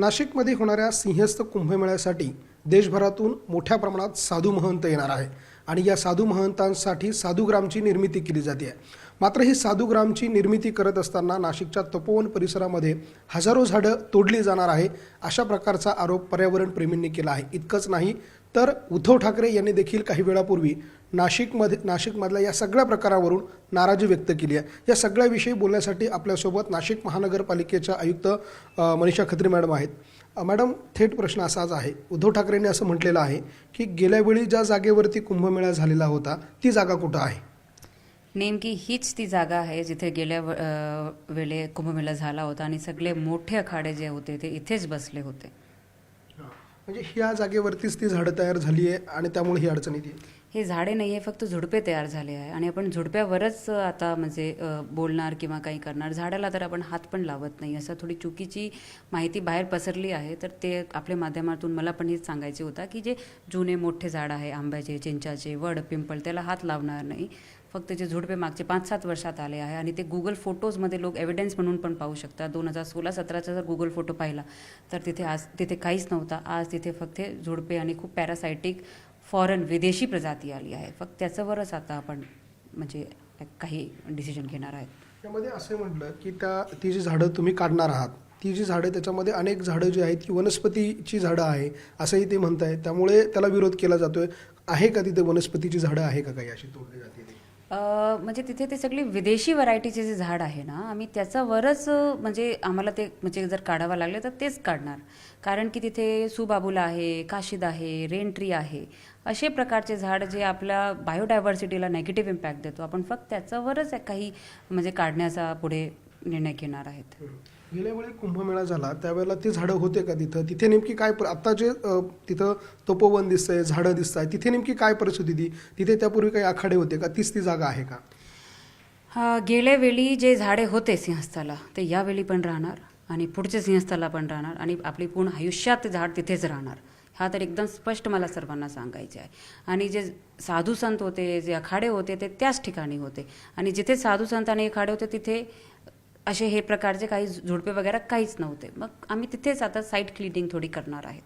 नाशिकमध्ये होणाऱ्या सिंहस्थ कुंभमेळ्यासाठी देशभरातून मोठ्या प्रमाणात साधू महंत येणार आहे. आणि या साधू महंतांसाठी साधूग्रामची निर्मिती केली जाते. आहे मात्र ही साधूग्रामची निर्मिती करत असताना नाशिकच्या तपोवन परिसरामध्ये हजारो झाडं तोडली जाणार आहे अशा प्रकारचा आरोप पर्यावरण प्रेमींनी केला आहे. इतकंच नाही तर उद्धव ठाकरे यांनी देखील काही वेळापूर्वी नाशिकमध्ये नाशिकमधल्या या सगळ्या प्रकारावरून नाराजी व्यक्त केली आहे. या सगळ्याविषयी बोलण्यासाठी आपल्यासोबत नाशिक महानगरपालिकेच्या आयुक्त मनीषा खत्री मॅडम आहेत. मॅडम थेट प्रश्न असाच आहे. उद्धव ठाकरेंनी असं म्हटलेलं आहे की गेल्या वेळी ज्या जागेवरती कुंभमेळा झालेला होता ती जागा कुठं आहे? नेमकी हीच ती जागा आहे जिथे गेल्या वेळे कुंभमेळा झाला होता आणि सगळे मोठे अखाडे जे होते ते इथेच बसले होते. म्हणजे ह्या जागेवरतीच ती झाडं तयार झाली आहे आणि त्यामुळे ही अडचण येते. हे झाडे नाही आहे फक्त झुडपे तयार झाले आहे. आणि आपण झुडप्यावरच आता म्हणजे बोलणार किंवा काही करणार झाडाला तर आपण हात पण लावत नाही. असं थोडी चुकीची माहिती बाहेर पसरली आहे. तर ते आपल्या माध्यमातून मला पण हेच सांगायचे होता की जे जुने मोठे झाड आहे आंब्याचे चिंचाचे वड पिंपळ त्याला हात लावणार नाही. फक्त जे झुडपे मागचे पाच सात वर्षात आले आहे आणि ते गुगल फोटोजमध्ये लोक एव्हिडन्स म्हणून पण पाहू शकतात. दोन हजार सोळा सतराचा जर गुगल फोटो पाहिला तर तिथे आज तिथे काहीच नव्हता. आज तिथे फक्त झुडपे आणि खूप पॅरासायटिक फॉरेन विदेशी प्रजाती आली आहे. फक्त त्याच्यावरच आता आपण म्हणजे काही डिसिजन घेणार आहेत. त्यामध्ये असे म्हटलं की त्या ती जी झाडं तुम्ही काढणार आहात ती जी झाडं त्याच्यामध्ये अनेक झाडं जी आहेत ती वनस्पतीची झाडं आहे असंही ते म्हणत आहे त्यामुळे त्याला विरोध केला जातोय. आहे का तिथे वनस्पतीची झाडं? आहे का काही अशी तोडली जाते? म्हणजे तिथे ते सगळी विदेशी व्हरायटीचे जे झाड आहे ना आम्ही त्याच्यावरच म्हणजे आम्हाला ते म्हणजे जर काढावं लागले तर तेच काढणार. कारण की तिथे सुबाबुला आहे काशीद आहे रेनट्री आहे. असे प्रकारचे झाड जे आपल्या बायोडायव्हर्सिटीला नेगेटिव्ह इम्पॅक्ट देतो. आपण फक्त त्याच्यावरच काही म्हणजे काढण्याचा पुढे निर्णय घेणार आहेत. गेल्या वेळी कुंभमेळा झाला त्यावेळेला ती झाडं होते का तिथं? तिथे नेमकी काय पर- आता जे तिथं तपोवन दिसतंय झाडं दिसत आहे तिथे नेमकी काय परिस्थिती ती तिथे त्यापूर्वी काही आखाडे होते का? तीच ती जागा आहे का? हा, गेल्या वेळी जे झाडे होते सिंहस्थाला ते यावेळी पण राहणार आणि पुढच्या सिंहस्थाला पण राहणार आणि आपली पूर्ण आयुष्यात झाड तिथेच राहणार. हा तर एकदम स्पष्ट मला सर्वांना सांगायचे आहे. आणि जे साधू संत होते जे अखाडे होते ते त्याच ठिकाणी होते. आणि जिथे साधू संत आणि अखाडे होते तिथे असे हे प्रकारचे काही झुडपे वगैरे काहीच नव्हते. मग आम्ही तिथेच आता साईट क्लिनिंग थोडी करणार आहेत.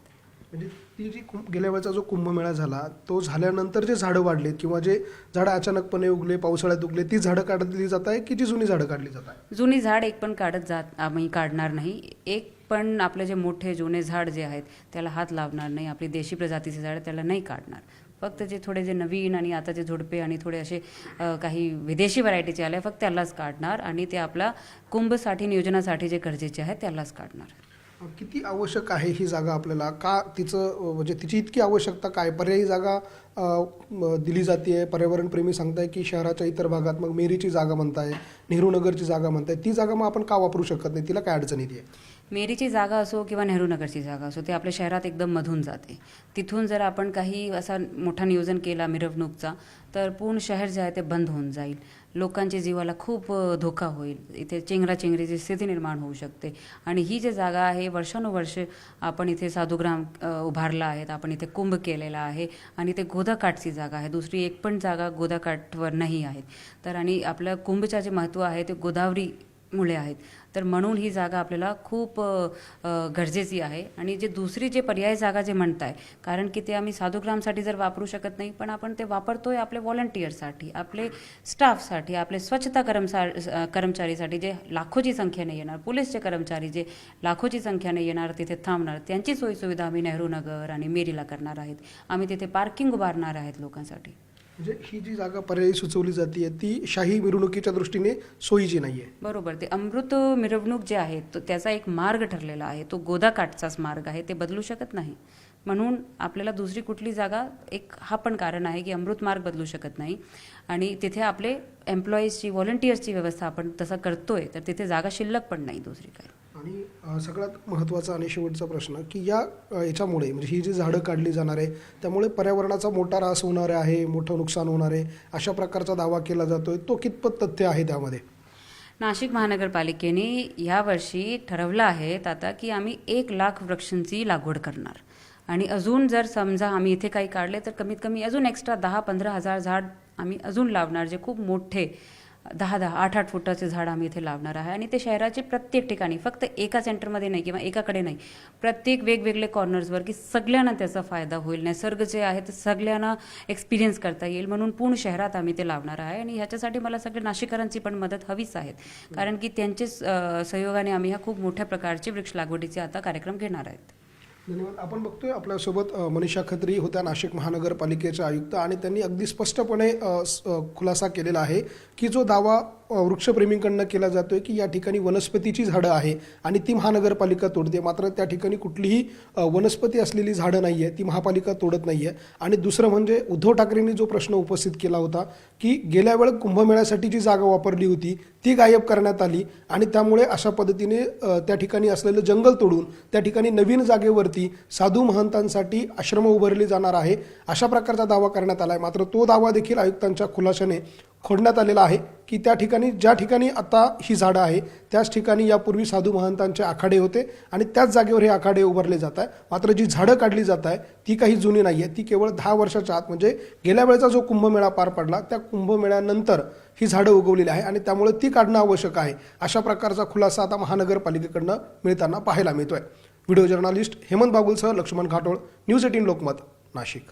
म्हणजे ती जी गेल्या वेळेचा जो कुंभमेळा झाला तो झाल्यानंतर जे झाडं वाढलेत किंवा जे झाडं अचानकपणे उगले पावसाळ्यात उगले ती झाडं काढली जात आहे की जी जुनी झाडं काढली जात आहे जुनी झाड एक पण काढत जात आम्ही काढणार नाही. एक पण आपले जे मोठे जुने झाड जे आहेत त्याला हात लावणार नाही. आपली देशी प्रजातीचे झाड त्याला नाही काढणार. फक्त जे थोडे जे नवीन आणि आता जे झुडपे आणि थोडे असे काही विदेशी व्हरायटीचे आले फक्त त्यालाच काढणार आणि ते आपला कुंभसाठी नियोजनासाठी जे गरजेचे आहे त्यालाच काढणार. किती आवश्यक आहे ही जागा आपल्याला? का तिचं म्हणजे तिची इतकी आवश्यकता काय? पर्यायी जागा दिली जाते पर्यावरणप्रेमी सांगताय की शहराच्या इतर भागात मग मेरीची जागा म्हणताय. नेहरू नगरची जागा म्हणताय ती जागा मग आपण का वापरू शकत नाही? तिला काय अडचण येते? मेरीची जागा असो किंवा नेहरू नगरची जागा असो ते आपल्या शहरात एकदम मधून जाते. तिथून जर आपण काही असा मोठा नियोजन केला मिरवणूकचा तर पूर्ण शहर जे आहे ते बंद होऊन जाईल. लोकांच्या जीवाला खूप धोका होईल. इथे चेंगराचेंगरीची स्थिती निर्माण होऊ शकते. आणि ही जी जागा आहे वर्षानुवर्ष आपण इथे साधुग्राम उभारला आहेत आपण इथे कुंभ केलेला आहे आणि ते गोदाकाठची जागा आहे. दुसरी एक पण जागा गोदाकाठवर नाही आहेत तर आणि आपलं कुंभच्या जे महत्त्व आहे ते गोदावरीमुळे आहेत. तर म्हणून ही जागा आपल्याला खूप गरजेची आहे. आणि जे दुसरी जे पर्याय जागा जे म्हणताय कारण की ते आम्ही साधुग्रामसाठी जर वापरू शकत नाही पण आपण ते वापरतो आहे आपले व्हॉलंटियरसाठी आपले स्टाफसाठी आपले स्वच्छता कर्मचार कर्मचारीसाठी जे लाखोची संख्येने येणार पोलीसचे कर्मचारी जे लाखोची संख्येने येणार तिथे थांबणार त्यांची सोयीसुविधा आम्ही नेहरू नगर आणि मेरीला करणार आहेत. आम्ही तिथे पार्किंग उभारणार आहेत लोकांसाठी. म्हणजे ही जी जागा पर्यायी सुचवली जाते ती शाही मिरवणुकीच्या दृष्टीने सोयीची नाही आहे बरोबर. ते अमृत मिरवणूक जे आहे तो त्याचा एक मार्ग ठरलेला आहे. तो गोदाकाठचाच मार्ग आहे. ते बदलू शकत नाही. म्हणून आपल्याला दुसरी कुठली जागा एक हा पण कारण आहे की अमृत मार्ग बदलू शकत नाही. आणि तिथे आपले एम्प्लॉईजची व्हॉलंटियर्सची व्यवस्था आपण तसा करतोय तर तिथे जागा शिल्लक पण नाही दुसरी काही. आणि सगळ्यात महत्त्वाचा आणि शेवटचा प्रश्न की या याच्यामुळे म्हणजे ही जी झाडं काढली जाणार आहे त्यामुळे पर्यावरणाचा मोठा ऱ्हास होणार आहे मोठं नुकसान होणार आहे अशा प्रकारचा दावा केला जातोय. तो कितपत तथ्य आहे त्यामध्ये? नाशिक महानगरपालिकेने यावर्षी ठरवलं आहे आता की आम्ही एक लाख वृक्षांची लागवड करणार. आणि अजून जर समजा आम्ही इथे काही काढले तर कमीत कमी अजून एक्स्ट्रा दहा पंधरा हजार झाड आम्ही अजून लावणार जे खूप मोठे दहा दहा आठ आठ फुटाचे झाड आम्ही इथे लावणार आहे. आणि ते शहराचे प्रत्येक ठिकाणी फक्त एका सेंटरमध्ये नाही किंवा एकाकडे नाही प्रत्येक वेगवेगळे कॉर्नर्सवर की सगळ्यांना त्याचा फायदा होईल. निसर्ग जे आहे ते सगळ्यांना एक्सपिरियन्स करता येईल म्हणून पूर्ण शहरात आम्ही ते लावणार आहे. आणि ह्याच्यासाठी मला सगळे नाशिकरांची पण मदत हवीच आहेत. कारण की त्यांचेच सहयोगाने आम्ही ह्या खूप मोठ्या प्रकारचे वृक्ष लागवडीचे आता कार्यक्रम घेणार आहेत. धन्यवाद. आपण बघतोय आपल्यासोबत मनीषा खत्री होत्या नाशिक महानगरपालिकेच्या आयुक्त आणि त्यांनी अगदी स्पष्टपणे खुलासा केलेला आहे की जो दावा वृक्षप्रेमींकडनं केला जातोय की या ठिकाणी वनस्पतीची झाडं आहे आणि ती महानगरपालिका तोडते. मात्र त्या ठिकाणी कुठलीही वनस्पती असलेली झाडं नाही आहे ती महापालिका तोडत नाही आहे आणि दुसरं म्हणजे उद्धव ठाकरेंनी जो प्रश्न उपस्थित केला होता की गेल्या वेळ कुंभमेळ्यासाठी जी जागा वापरली होती ती गायब करण्यात आली आणि त्यामुळे अशा पद्धतीने त्या ठिकाणी असलेलं जंगल तोडून त्या ठिकाणी नवीन जागेवरती साधू महंतांसाठी आश्रम उभारले जाणार आहे अशा प्रकारचा दावा करण्यात आला आहे मात्र तो दावा देखील आयुक्तांच्या खुलाशाने खोडण्यात आलेला आहे की त्या ठिकाणी ज्या ठिकाणी आता ही झाडं आहे त्याच ठिकाणी यापूर्वी साधू महंतांचे आखाडे होते आणि त्याच जागेवर हे आखाडे उभारले जात आहे मात्र जी झाडं काढली जात आहे ती काही जुनी नाही आहे ती केवळ दहा वर्षाच्या आत म्हणजे गेल्या वेळेचा जो कुंभमेळा पार पडला त्या कुंभमेळ्यानंतर ही झाडं उगवलेली आहे आणि त्यामुळे ती काढणं आवश्यक आहे. अशा प्रकारचा खुलासा आता महानगरपालिकेकडनं मिळताना पाहायला मिळतोय. व्हिडिओ जर्नालिस्ट हेमंत बागुलसह लक्ष्मण घाटोळ न्यूज एटीन लोकमत नाशिक.